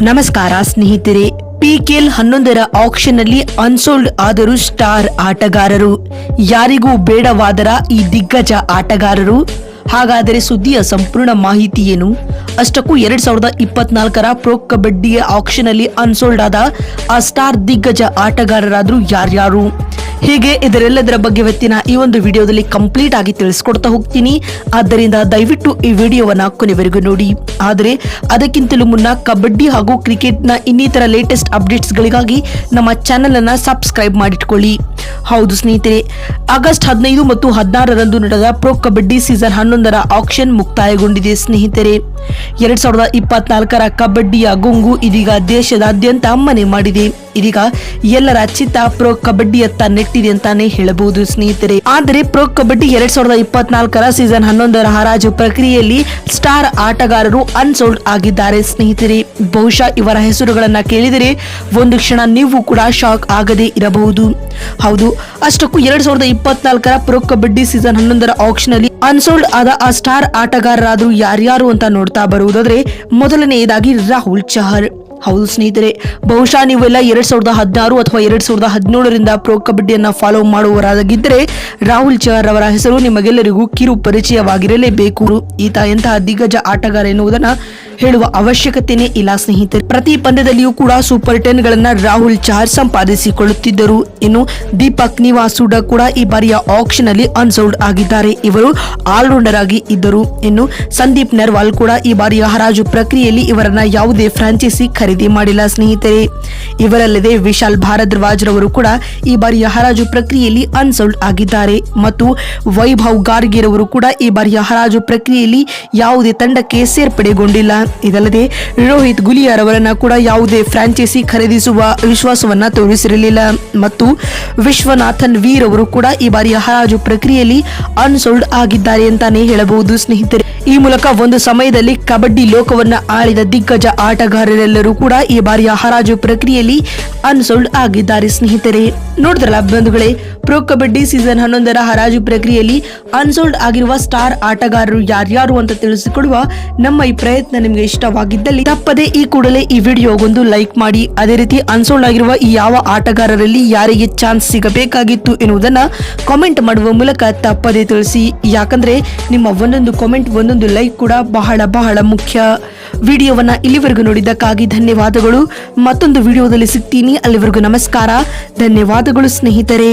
ನಮಸ್ಕಾರ ಸ್ನೇಹಿತರೆ ಪಿಕೆಎಲ್ ಹನ್ನೊಂದರ ಆಕ್ಷನ್ನಲ್ಲಿ ಅನ್ಸೋಲ್ಡ್ ಆದರೂ ಸ್ಟಾರ್ ಆಟಗಾರರು. ಯಾರಿಗೂ ಬೇಡವಾದರ ಈ ದಿಗ್ಗಜ ಆಟಗಾರರು. ಹಾಗಾದರೆ ಸುದ್ದಿಯ ಸಂಪೂರ್ಣ ಮಾಹಿತಿ ಏನು? ಅಷ್ಟಕ್ಕೂ ಎರಡ್ ಸಾವಿರದ ಇಪ್ಪತ್ನಾಲ್ಕರ ಪ್ರೊ ಕಬಡ್ಡಿಯ ಆಕ್ಷನ್ ಅಲ್ಲಿ ಅನ್ಸೋಲ್ಡ್ ಆದ ಆ ಸ್ಟಾರ್ ದಿಗ್ಗಜ ಆಟಗಾರರಾದರೂ ಯಾರ್ಯಾರು? ಹೀಗೆ ಇದರೆಲ್ಲದರ ಬಗ್ಗೆ ಇವತ್ತಿನ ಈ ಒಂದು ವಿಡಿಯೋದಲ್ಲಿ ಕಂಪ್ಲೀಟ್ ಆಗಿ ತಿಳಿಸ್ಕೊಡ್ತಾ ಹೋಗ್ತೀನಿ. ಆದ್ದರಿಂದ ದಯವಿಟ್ಟು ಈ ವಿಡಿಯೋವನ್ನ ಕೊನೆವರೆಗೂ ನೋಡಿ. ಆದರೆ, ಅದಕ್ಕಿಂತಲೂ ಮುನ್ನ ಕಬಡ್ಡಿ ಹಾಗೂ ಕ್ರಿಕೆಟ್ನ ಇನ್ನಿತರ ಲೇಟೆಸ್ಟ್ ಅಪ್ಡೇಟ್ಸ್ಗಳಿಗಾಗಿ ನಮ್ಮ ಚಾನೆಲ್ ಅನ್ನ ಸಬ್ಸ್ಕ್ರೈಬ್ ಮಾಡಿಟ್ಕೊಳ್ಳಿ. ಹೌದು ಸ್ನೇಹಿತರೆ, ಆಗಸ್ಟ್ ಹದಿನೈದು ಮತ್ತು ಹದಿನಾರರಂದು ನಡೆದ ಪ್ರೊ ಕಬಡ್ಡಿ ಸೀಸನ್ ಹನ್ನೊಂದರ ಆಕ್ಷನ್ ಮುಕ್ತಾಯಗೊಂಡಿದೆ ಸ್ನೇಹಿತರೆ. ಎರಡ್ ಸಾವಿರದ ಇಪ್ಪತ್ನಾಲ್ಕರ ಕಬಡ್ಡಿಯ ಗುಂಗು ಇದೀಗ ದೇಶದಾದ್ಯಂತ ಮನೆ ಮಾಡಿದೆ. ಇದೀಗ ಎಲ್ಲರ ಚಿತ್ತ ಪ್ರೊ ಕಬಡ್ಡಿಯತ್ತ ನೆಟ್ಟಿದೆ ಅಂತಾನೆ ಹೇಳಬಹುದು ಸ್ನೇಹಿತರೆ. ಆದರೆ ಪ್ರೊ ಕಬಡ್ಡಿ ಎರಡ್ ಸಾವಿರದ ಇಪ್ಪತ್ನಾಲ್ಕರ ಸೀಸನ್ ಹನ್ನೊಂದರ ಹರಾಜು ಪ್ರಕ್ರಿಯೆಯಲ್ಲಿ ಸ್ಟಾರ್ ಆಟಗಾರರು ಅನ್ಸೋಲ್ಡ್ ಆಗಿದ್ದಾರೆ ಸ್ನೇಹಿತರೆ. ಬಹುಶಃ ಇವರ ಹೆಸರುಗಳನ್ನ ಕೇಳಿದರೆ ಒಂದು ಕ್ಷಣ ನೀವು ಕೂಡ ಶಾಕ್ ಆಗದೇ ಇರಬಹುದು. ಹೌದು, ಅಷ್ಟಕ್ಕೂ ಎರಡ್ ಸಾವಿರದ ಇಪ್ಪತ್ನಾಲ್ಕರ ಪ್ರೊ ಕಬಡ್ಡಿ ಸೀಸನ್ ಹನ್ನೊಂದರ ಆಕ್ಷನ್ ಅಲ್ಲಿ ಅನ್ಸೋಲ್ಡ್ ಆದ ಆ ಸ್ಟಾರ್ ಆಟಗಾರರಾದ್ರು ಯಾರ್ಯಾರು ಅಂತ ನೋಡ್ತಾ ಬರುವುದಾದ್ರೆ ಮೊದಲನೆಯದಾಗಿ ರಾಹುಲ್ ಚಹರ್ ಹೌದು ಸ್ನೇಹಿತರೆ, ಬಹುಶಃ ನೀವೆಲ್ಲ ಎರಡ್ ಸಾವಿರದ ಹದಿನಾರು ಅಥವಾ ಎರಡ್ ಸಾವಿರದ ಹದಿನೇಳರಿಂದ ಪ್ರೊ ಕಬಡ್ಡಿಯನ್ನ ಫಾಲೋ ಮಾಡುವವರಾಗಿದ್ದರೆ, ರಾಹುಲ್ ಚಹರ್ ಅವರ ಹೆಸರು ನಿಮಗೆಲ್ಲರಿಗೂ ಕಿರು ಪರಿಚಯವಾಗಿರಲೇಬೇಕು ಈತ ಎಂತಹ ದಿಗ್ಗಜ ಆಟಗಾರ ಎನ್ನುವುದನ್ನ ಹೇಳುವ ಅವಶ್ಯಕತೆನೇ ಇಲ್ಲ ಸ್ನೇಹಿತರೆ. ಪ್ರತಿ ಪಂದ್ಯದಲ್ಲಿಯೂ ಕೂಡ ಸೂಪರ್ ಟೆನ್ ಗಳನ್ನ ರಾಹುಲ್ ಚಾರ್ ಸಂಪಾದಿಸಿಕೊಳ್ಳುತ್ತಿದ್ದರು. ಇನ್ನು ದೀಪಕ್ ನಿವಾಸುಡ ಕೂಡ ಈ ಬಾರಿಯ ಆಕ್ಷನ್ ಅಲ್ಲಿ ಅನ್ಸೌಲ್ಡ್ ಆಗಿದ್ದಾರೆ. ಇವರು ಆಲ್ರೌಂಡರ್ ಆಗಿ ಇದ್ದರು. ಇನ್ನು ಸಂದೀಪ್ ನರ್ವಾಲ್ ಕೂಡ ಈ ಬಾರಿಯ ಹರಾಜು ಪ್ರಕ್ರಿಯೆಯಲ್ಲಿ ಇವರನ್ನ ಯಾವುದೇ ಫ್ರಾಂಚೈಸಿ ಖರೀದಿ ಮಾಡಿಲ್ಲ ಸ್ನೇಹಿತರೆ. ಇವರಲ್ಲದೆ ವಿಶಾಲ್ ಭಾರದ್ವಾಜ್ ರವರು ಕೂಡ ಈ ಬಾರಿಯ ಹರಾಜು ಪ್ರಕ್ರಿಯೆಯಲ್ಲಿ ಅನ್ಸೌಲ್ಡ್ ಆಗಿದ್ದಾರೆ. ಮತ್ತು ವೈಭವ್ ಗಾರ್ಗಿರವರು ಕೂಡ ಈ ಬಾರಿಯ ಹರಾಜು ಪ್ರಕ್ರಿಯೆಯಲ್ಲಿ ಯಾವುದೇ ತಂಡಕ್ಕೆ ಸೇರ್ಪಡೆಗೊಂಡಿಲ್ಲ. ಇದಲ್ಲದೆ ರೋಹಿತ್ ಗುಲಿಯಾರ್ ಅವರನ್ನ ಕೂಡ ಯಾವುದೇ ಫ್ರಾಂಚೈಸಿ ಖರೀದಿಸುವ ವಿಶ್ವಾಸವನ್ನ ತೋರಿಸಿರಲಿಲ್ಲ. ಮತ್ತು ವಿಶ್ವನಾಥನ್ ವೀರ್ ಅವರು ಕೂಡ ಈ ಬಾರಿಯ ಹರಾಜು ಪ್ರಕ್ರಿಯೆಯಲ್ಲಿ ಅನ್ಸೋಲ್ಡ್ ಆಗಿದ್ದಾರೆ ಅಂತಾನೆ ಹೇಳಬಹುದು ಸ್ನೇಹಿತರೆ. ಈ ಮೂಲಕ ಒಂದು ಸಮಯದಲ್ಲಿ ಕಬಡ್ಡಿ ಲೋಕವನ್ನ ಆಳಿದ ದಿಗ್ಗಜ ಆಟಗಾರರೆಲ್ಲರೂ ಕೂಡ ಈ ಬಾರಿಯ ಹರಾಜು ಪ್ರಕ್ರಿಯೆಯಲ್ಲಿ ಅನ್ಸೋಲ್ಡ್ ಆಗಿದ್ದಾರೆ ಸ್ನೇಹಿತರೆ. ನೋಡಿದ್ರಲ್ಲ ಬಂಧುಗಳೇ, ಪ್ರೊ ಕಬಡ್ಡಿ ಸೀಸನ್ ಹನ್ನೊಂದರ ಹರಾಜು ಪ್ರಕ್ರಿಯೆಯಲ್ಲಿ ಅನ್ಸೋಲ್ಡ್ ಆಗಿರುವ ಸ್ಟಾರ್ ಆಟಗಾರರು ಯಾರ್ಯಾರು ಅಂತ ತಿಳಿಸಿಕೊಡುವ ನಮ್ಮ ಈ ಪ್ರಯತ್ನ ನಿಮಗೆ ಇಷ್ಟವಾಗಿದ್ದಲ್ಲಿ ತಪ್ಪದೆ ಈ ಕೂಡಲೇ ಈ ವಿಡಿಯೋಗೊಂದು ಲೈಕ್ ಮಾಡಿ. ಅದೇ ರೀತಿ ಅನ್ಸೋಲ್ಡ್ ಆಗಿರುವ ಈ ಯಾವ ಆಟಗಾರರಲ್ಲಿ ಯಾರಿಗೆ ಚಾನ್ಸ್ ಸಿಗಬೇಕಾಗಿತ್ತು ಎನ್ನುವುದನ್ನ ಕಾಮೆಂಟ್ ಮಾಡುವ ಮೂಲಕ ತಪ್ಪದೆ ತಿಳಿಸಿ. ಯಾಕಂದ್ರೆ ನಿಮ್ಮ ಒಂದೊಂದು ಕಾಮೆಂಟ್ ಒಂದೊಂದು ಲೈಕ್ ಕೂಡ ಬಹಳ ಬಹಳ ಮುಖ್ಯ. ವಿಡಿಯೋವನ್ನ ಇಲ್ಲಿವರೆಗೂ ನೋಡಿದ್ದಕ್ಕಾಗಿ ಧನ್ಯವಾದಗಳು. ಮತ್ತೊಂದು ವಿಡಿಯೋದಲ್ಲಿ ಸಿಗ್ತೀನಿ. ಅಲ್ಲಿವರೆಗೂ ನಮಸ್ಕಾರ. ಧನ್ಯವಾದಗಳು ಸ್ನೇಹಿತರೆ.